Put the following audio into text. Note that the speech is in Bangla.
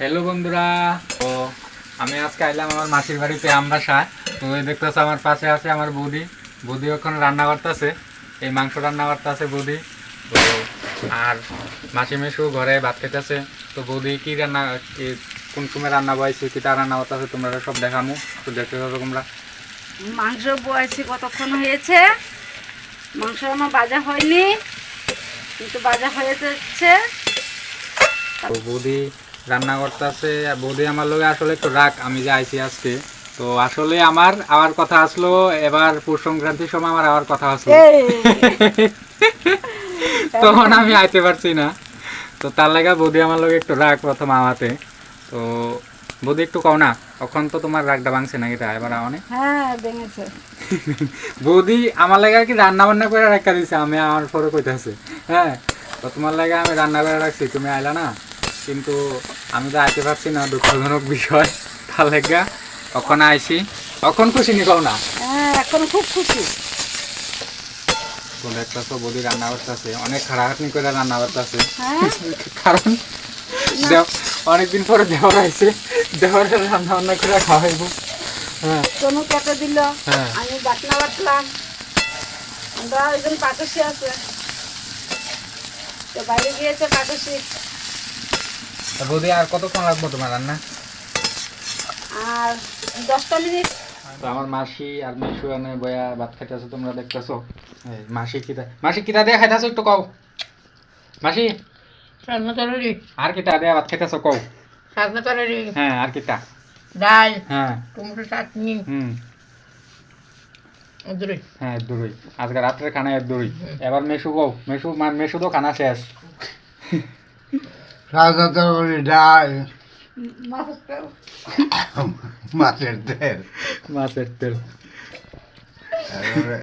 হ্যালো বন্ধুরা। তো আমি আজকে আইলাম আমার মাসির বাড়িতে আমবাসা তো এই দেখতেছো আমার পাশে আছে আমার বৌদি। বৌদি ওখানে রান্না করতেছে। এই মাংস রান্না করতেছে বৌদি। তো আর মাসি মেশু ঘরে ভাত খেতেছে। তো বৌদি কি রান্না কোন সময় রান্না বয়সে কি তা রান্না করতেছে তোমরা সব দেখামু। তো দেখতে পাবো তোমরা। মাংস বয়েছি কতক্ষণ হয়েছে? মাংস আমার বাজা হয়নি। কিন্তু বাজা হয়ে যাচ্ছে। তো বৌদি রান্না করতেছে বৌদি আমার লগে আসলে একটু রাগ আমি যে আইছি আজকে। তো আসলে আমার আবার কথা আসলো এবার পৌষ সংক্রান্তির সময় আমার আবার কথা আসলো। তখন আমি আইতে পারছি না। তো তার লাগা বৌদি আমার লগে একটু রাগ প্রথম আমাতে তো বৌদি একটু কও না তখন তো তোমার রাগটা ভাঙছে না এটা এবার অনেক হ্যাঁ বৌদি আমার লাগা কি রান্না বান্না করে রাখা দিছে? আমি আমার পরে কইতাছে। হ্যাঁ তো তোমার লাগা আমি রান্না করে রাখছি তুমি আইলা না? কিন্তু আমি তো আইতে পারছি না দুঃখজনক বিষয়। তার লাগা তখন আইছি? তখন খুশি নি কও না? হ্যাঁ এখন খুব খুশি। বলে একটা তো বৌদি রান্না করতেছে অনেক খারাখাটনি করে রান্না করতেছে হ্যাঁ? কারণ অনেকদিন পরে দেওয়ার আইছে। দেওয়ারের রান্না বান্না করে খাওয়াইবো। হ্যাঁ। তনু কেটে দিল। হ্যাঁ। আমি বাটনা বাটলাম। আমরা একজন পাকসি আছে। তো বাইরে গিয়েছে পাকসি বৌদি আর কতক্ষণ লাগবো তোমার রান্না? আর দশটা মিনিট। তো আমার মাসি আর মেশু এনে বয়া ভাত খাইতেছো তোমরা দেখতেছো। এই মাসি কিতা মাসি কিতা দিয়ে খাইতেছো একটু কও। মাসি রান্না তরকারি। আর কিতা দিয়ে ভাত খাইতেছো কও। তরকারি। হ্যাঁ আর কিতা? ডাল হ্যাঁ। টমেটো চাটনি। হুম। হ্যাঁ দূরই আজকে রাত্রে খানা এক দূরই এবার মেশু কও। মেশু মা- মেশু তো খানা শেষ। সাদা ডাল মাছের তেল। মাছের তেল। মাছের তেল। তারপরে